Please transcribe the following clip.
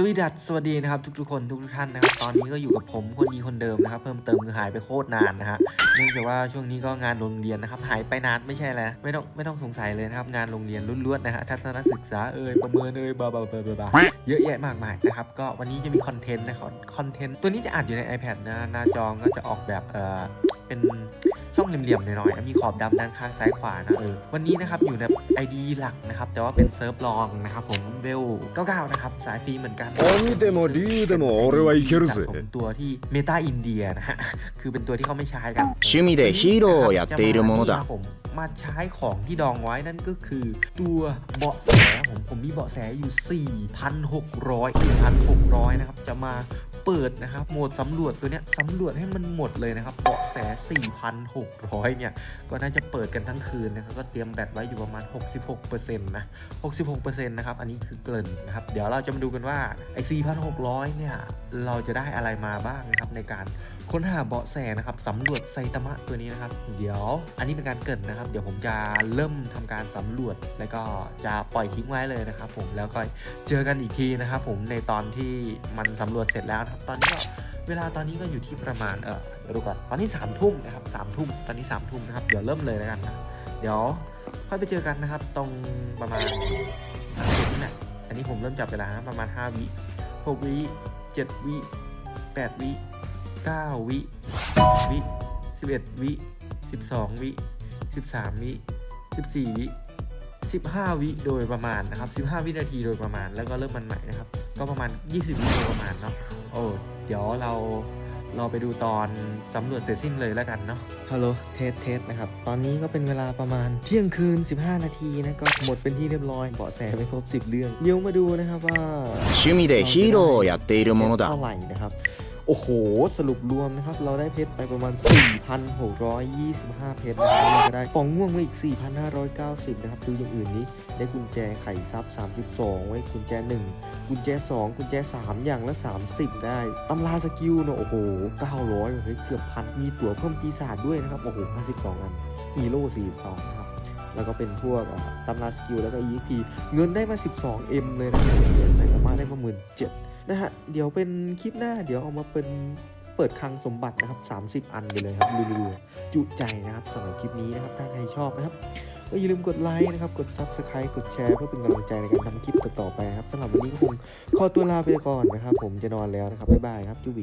สวีดัสสวัสดีนะครับทุกๆคนทุกๆท่านนะครับตอนนี้ก็อยู่กับผมคนดีคนเดิมนะครับเพิ่มเติมคือหายไปโคตรนานนะฮะเนื่องจากว่าช่วงนี้ก็งานโรงเรียนนะครับหายไปนานไม่ใช่แล้วไม่ต้องไม่ต้องสงสัยเลยนะครับงานโรงเรียนล้วนๆนะฮะทัศนศึกษาเอ่ยประเมินเอ่ยบาบาบาบาบาเยอะแยะมากมายนะครับก็วันนี้จะมีคอนเทนต์นะครับคอนเทนต์ตัวนี้จะอัดอยู่ใน iPad นะหน้าจอก็จะออกแบบเออเป็น ช่องเหลี่ยมๆหน่อยๆนะมีขอบดำด้านข้างซ้ายขวานะเออวันนี้นะครับอยู่ใน ID หลักนะครับแต่ว่าเป็นเซิร์ฟรองนะครับผมเวล99นะครับสายฟรีเหมือนกัน 鬼でも竜でも俺はいける สะ ぜ สมตัวที่เมตาอินเดียนะฮะ คือเป็นตัวที่เขาไม่ใช้กัน 趣味でヒーローをやっているもの จะ だ มาผมมาใช้ของที่ดองไว้นั่นก็คือ ตัวเบาะแสผมผมมีเบาะแสอยู่ 4,600 4,600 นะครับ จะมา เปิดนะครับโหมดสำรวจตัวเนี้ยสำรวจให้มันหมดเลยนะครับเบาะแส 4,600 เนี่ย ก็น่าจะเปิดกันทั้งคืนนะครับก็เตรียมแบตไว้อยู่ประมาณ 66%นะ 66%นะครับ อันนี้คือเกริ่นนะครับ เดี๋ยวเราจะมาดูกันว่าไอ้ 4,600 เนี่ย เราจะได้อะไรมาบ้างนะครับในการค้นหาเบาะแสนะครับสำรวจไซตามะตัวนี้นะครับ เดี๋ยวอันนี้เป็นการเกรินนะครับ เดี๋ยวผมจะเริ่มทำการสำรวจ แล้วก็จะปล่อยทิ้งไว้เลยนะครับ ผมแล้วก็เจอกันอีกทีนะครับ ผมในตอนที่มันสำรวจเสร็จแล้วนะตอนนี้ก็เวลาตอนนี้ก็อยู่ที่ประมาณเออเดี๋ยวดูก่อนตอนนี้สามทุ่มนะครับสามทุ่มตอนนี้สามทุ่มนะครับเดี๋ยวเริ่มเลยแล้วกันนะเดี๋ยวค่อยไปเจอกันนะครับ ตรงประมาณนี่แหละอันนี้ผมเริ่มจับเวลาประมาณ 5 วิ6วิ7วิ8วิ9วิวิ11วิ12วิ13วิ14วิ15วิโดยประมาณนะครับ15 วินาทีโดยประมาณแล้วก็เริ่มมันใหม่นะครับ ก็ประมาณ 20 วิโดยประมาณเนาะ โอ้ เดี๋ยวเราเราไปดูตอนสำรวจเสร็จสิ้นเลยแล้วกันเนาะ ฮัลโหล เทส เทสนะครับ ตอนนี้ก็เป็นเวลาประมาณเที่ยงคืน 15 นาทีนะ ก็หมดเป็นที่เรียบร้อย เบาะแสไปครบ 10 เรื่อง เดี๋ยวมาดูนะครับว่า 趣味でヒーローをやっているものだ เท่าไหร่นะครับ โอ้โห สรุปรวมนะครับ เราได้เพชรไปประมาณ 4,625 เพชรนะครับเราจะได้ของม่วงมาอีก 4,590 นะครับดูอย่างอื่นนี้ ได้กุญแจไขทรัพย์32 ไว้กุญแจ 1 กุญแจ 2 กุญแจ 3 อย่างละ 30 ได้ ตำราสกิลเนอะโอ้โห 900เฮ้ยเกือบพัน มีตั๋วเพิ่มปีศาจด้วยนะครับ โอ้โห 52 อัน ฮีโร่ 42 นะครับแล้วก็เป็นพวกตำราสกิลแล้วก็ EXP เงินได้มา 12M เลยนะครับเหรียญใส่ธรรมะได้มา17,000นะฮะ เดี๋ยวเป็นคลิปหน้า เดี๋ยวเอามาเป็นเปิดคลังสมบัตินะครับ 30 อันไปเลยครับรัวๆจุใจนะครับสำหรับคลิปนี้นะครับ ถ้าใครชอบนะครับก็อย่าลืมกดไลค์นะครับ กด Subscribe กดแชร์เพื่อเป็นกำลังใจในการทำคลิปต่อๆไปครับสำหรับวันนี้ก็คงขอตัวลาไปก่อนนะครับ ผมจะนอนแล้วนะครับ บ๊ายบายครับจุบิ